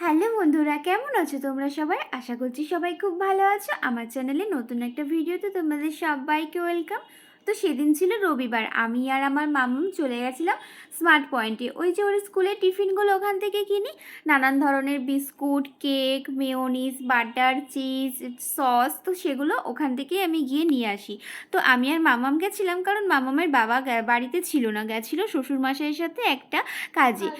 Hello বন্ধুরা, কেমন আছো তোমরা সবাই? আশা করছি সবাই খুব ভালো আছো। আমার চ্যানেলে নতুন একটা ভিডিওতে তোমাদের সবাইকে ওয়েলকাম। তো সেদিন ছিল রবিবার, আমি আর আমার মামুম চলে গেছিলাম স্মার্ট পয়েন্টে। ওই যে ওর স্কুলের টিফিনগুলো ওখান থেকে কিনি, নানান ধরনের biscuit, cake, mayonnaise, butter, cheese, sauce, তো সেগুলো ওখান থেকে আমি গিয়ে নিয়ে আসি। তো আমি আর মামাম গেছিলাম কারণ মামামের বাবা বাড়িতে ছিল না, গেছিল শ্বশুর শ্বশুরমশাইয়ের সাথে একটা কাজে।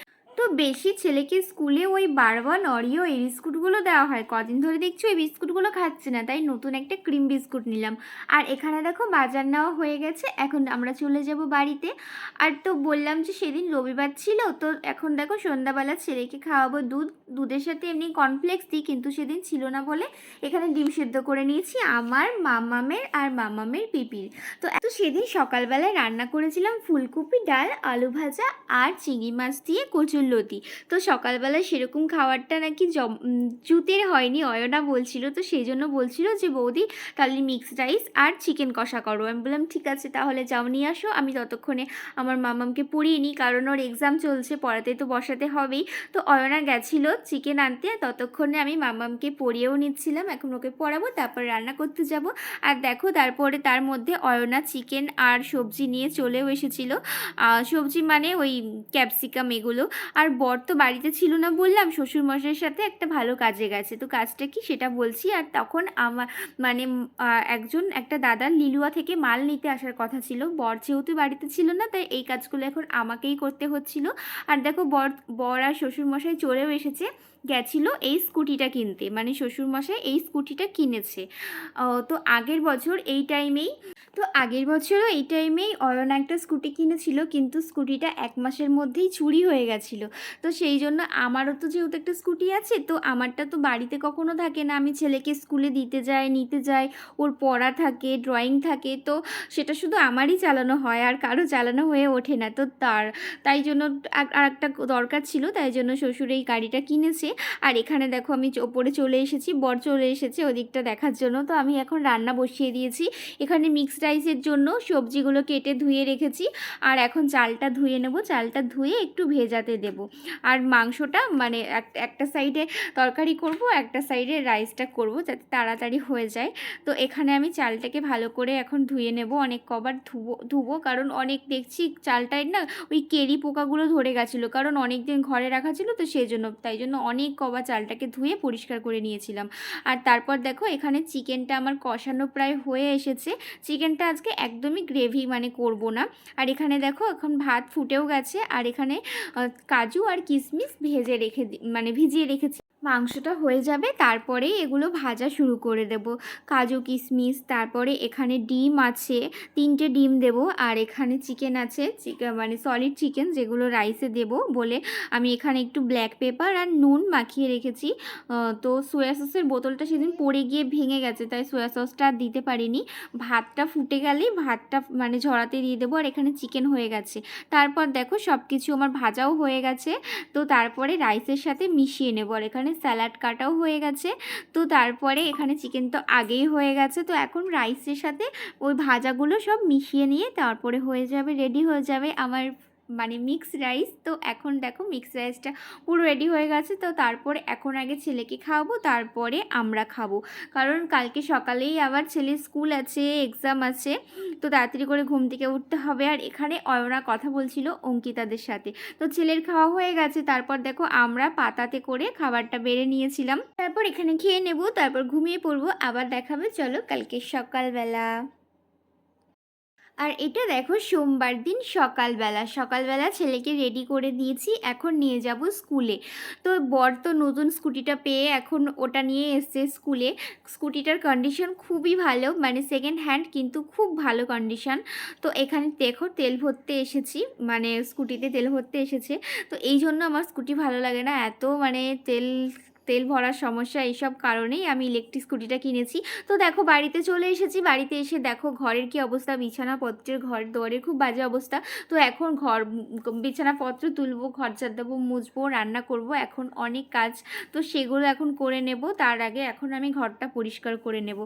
বেশি ছেলেকে স্কুলে ওই বারবার অরিও এই বিস্কুটগুলো দেওয়া হয়। কদিন ধরে দেখছি ওই বিস্কুটগুলো খাচ্ছে না, তাই নতুন একটা ক্রিম বিস্কুট নিলাম। আর এখানে দেখো বাজার নেওয়া হয়ে গেছে, এখন আমরা চলে যাব বাড়িতে। আর তো বললাম যে সেদিন রবিবার ছিল, তো এখন দেখো সন্ধ্যাবেলা ছেলেকে খাওয়াবো দুধ। দুধের সাথে এমনি কর্নফ্লেক্স দিই, কিন্তু সেদিন ছিল না বলে এখানে ডিম সেদ্ধ করে নিয়েছি আমার মামামের আর মামামের পিপির। তো এত সেদিন সকালবেলায় রান্না করেছিলাম ফুলকপি ডাল, আলু ভাজা আর চিংড়ি মাছ দিয়ে কচুরলতি তো সকালবেলায় সেরকম খাবারটা নাকি জুতের হয়নি, অয়না বলছিল। তো সেই জন্য বলছিল যে, বৌদি, তাহলে মিক্সড রাইস আর চিকেন কষা করো। আমি বললাম, ঠিক আছে, তাহলে যাও নিয়ে আসো। আমি ততক্ষণে আমার মামামকে পড়িয়ে নিই, কারণ ওর এক্সাম চলছে, পড়াতে তো বসাতে হবেই। তো অয়না গেছিল চিকেন আনতে, ততক্ষণে আমি মামামকে পড়িয়েও নিচ্ছিলাম। এখন ওকে পড়াবো, তারপর রান্না করতে যাব। আর দেখো, তারপরে তার মধ্যে অয়না চিকেন আর সবজি নিয়ে চলেও এসেছিল। সবজি মানে ওই ক্যাপসিকাম এগুলো। আর বর তো বাড়িতে ছিল না বললাম, শ্বশুরমশাইয়ের সাথে একটা ভালো কাজে গেছে। তো কাজটা কি সেটা বলছি। আর তখন আমার মানে একজন, একটা দাদার লিলুয়া থেকে মাল নিতে আসার কথা ছিল। বর যেহেতু বাড়িতে ছিল না, তাই এই কাজগুলো এখন আমাকেই করতে হচ্ছিল। আর দেখো বর বর আর শ্বশুরমশাই চলেও এসেছে। গেছিল এই স্কুটিটা কিনতে। মানে শ্বশুরমশাই এই স্কুটিটা কিনেছে। তো আগের বছর এই টাইমেই তো আগের বছরও এই টাইমেই অয়ন একটা স্কুটি কিনেছিল, কিন্তু স্কুটিটা এক মাসের মধ্যেই চুরি হয়ে গেছিল। তো সেই জন্য আমারও তো যেহেতু একটা স্কুটি আছে, তো আমারটা তো বাড়িতে কখনো থাকে না। আমি ছেলেকে স্কুলে দিতে যাই, নিতে যাই, ওর পড়া থাকে, ড্রয়িং থাকে, তো সেটা শুধু আমারই চালানো হয় আর কারও চালানো হয়ে ওঠে না। তো তার, তাই জন্য আর- একটা দরকার ছিল, তাই জন্য শ্বশুর এই গাড়িটা কিনেছে। আর এখানে দেখো আমি ওপরে চলে এসেছি, বর চলে এসেছে ওদিকটা দেখার জন্য। তো আমি এখন রান্না বসিয়ে দিয়েছি। এখানে মিক্সড রাইসের জন্য সবজিগুলো কেটে ধুয়ে রেখেছি। আর এখন চালটা ধুয়ে নেব। চালটা ধুয়ে একটু ভেজাতে দেব। আর মাংসটা মানে এক- একটা সাইডে তরকারি করব, একটা সাইডে রাইসটা করব যাতে তাড়াতাড়ি হয়ে যায়। তো এখানে আমি চালটাকে ভালো করে এখন ধুয়ে নেব। অনেক কবার ধুবো ধুবো কারণ অনেক দেখছি চালটায় না ওই কেরি পোকাগুলো ধরে গেছিল। কারণ অনেক দিন ঘরে রাখা ছিল তো সেই জন্য, তাই জন্য অনেক কবার চালটাকে ধুয়ে পরিষ্কার করে নিয়েছিলাম। আর তারপর দেখো এখানে চিকেনটা আমার কষানো প্রায় হয়ে এসেছে। চিকেনটা আজকে একদমই গ্রেভি মানে করব না। আর এখানে দেখো, এখন ভাত ফুটেও গেছে। আর এখানে কাজু আর কিশমিশ ভেজে রেখে মানে ভিজিয়ে রেখেছি। মাংসটা হয়ে যাবে তারপরেই এগুলো ভাজা শুরু করে দেব। কাজু কিশমিশ তারপরে এখানে ডিম আছে, তিনটে ডিম দেব, আর এখানে চিকেন আছে চিকেন মানে সলিড চিকেন যেগুলো রাইসে দেব বলে আমি এখানে একটু ব্ল্যাক পেপার আর নুন মাখিয়ে রেখেছি। তো সোয়া সসের বোতলটা সেদিন পড়ে গিয়ে ভেঙে গেছে, তাই সোয়া সসটা আর দিতে পারিনি। ভাতটা ফুটে গেলেই ভাতটা মানে ঝরাতে দিয়ে দেবো, আর এখানে চিকেন হয়ে গেছে। তারপর দেখো সব কিছু আমার ভাজাও হয়ে গেছে, তো তারপরে রাইসের সাথে মিশিয়ে নেব, আর এখানে স্যালাড কাটাও হয়ে গেছে। তো তারপরে এখানে চিকেন তো আগেই হয়ে গেছে। তো এখন রাইসের সাথে ওই ভাজাগুলো সব মিশিয়ে নিয়ে তারপরে হয়ে যাবে, রেডি হয়ে যাবে আমার মানে মিক্স রাইস তো এখন দেখো মিক্স রাইসটা পুরো রেডি হয়ে গেছে, তো তারপরে এখন আগে ছেলেকে খাওয়াবো, তারপরে আমরা খাব। কারণ কালকে সকালেই আবার ছেলের স্কুল আছে এক্সাম আছে, তো তাড়াতাড়ি করে ঘুম থেকে উঠতে হবে। আর এখানে অয়না কথা বলছিল অঙ্কিতাদের সাথে। তো ছেলের খাওয়া হয়ে গেছে, তারপর দেখো আমরা পাতাতে করে খাবারটা বেড়ে নিয়েছিলাম। তারপর এখানে খেয়ে নেব, তারপর ঘুমিয়ে পড়ব, আবার দেখাবে, চলো কালকে সকালবেলা। আর এটা দেখো সোমবার দিন সকালবেলা। সকালবেলা ছেলেকে রেডি করে দিয়েছি, এখন নিয়ে যাব স্কুলে। তো বর তো নতুন স্কুটিটা পেয়ে এখন ওটা নিয়ে এসছে স্কুলে। স্কুটিটার কন্ডিশন খুবই ভালো মানে সেকেন্ড হ্যান্ড কিন্তু খুব ভালো কন্ডিশন তো এখানে দেখো তেল ভরতে এসেছি মানে স্কুটিতে তেল ভরতে এসেছে। তো এই জন্য আমার স্কুটি ভালো লাগে না, এত মানে তেল তেল ভরার সমস্যা এইসব কারণেই আমি ইলেকট্রিক স্কুটিটা কিনেছি। তো দেখো, বাড়িতে চলে এসেছি। বাড়িতে এসে দেখো, ঘরের কি অবস্থা? বিছানাপত্রের ঘর দুয়ারের খুব বাজে অবস্থা। তো এখন ঘর বিছানাপত্র তুলবো, ঘর ঝাড় দেবো মুছবো, রান্না করব, এখন অনেক কাজ। তো সেগুলো এখন করে নেব। তার আগে এখন আমি ঘরটা পরিষ্কার করে নেব।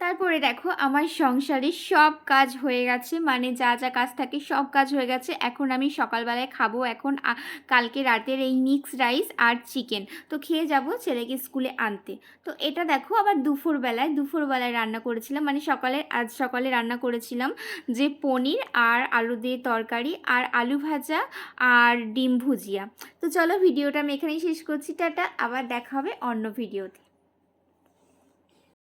তারপরে দেখো আমার সংসারে সব কাজ হয়ে গেছে মানে যা যা কাজ থাকে সব কাজ হয়ে গেছে। এখন আমি সকালবেলায় খাব, এখন কালকে রাতের এই মিক্স রাইস আর চিকেন তো খেয়ে যাব ছেলেকে স্কুলে আনতে। তো এটা দেখো আবার দুপুরবেলায় দুপুরবেলায় রান্না করেছিলাম মানে সকালে, আজ সকালে রান্না করেছিলাম যে পনির আর আলু দিয়ে তরকারি আর আলু ভাজা আর ডিম ভুজিয়া। তো চলো ভিডিওটা আমি এখানেই শেষ করছি, টাটা। আবার দেখা হবে অন্য ভিডিওতে।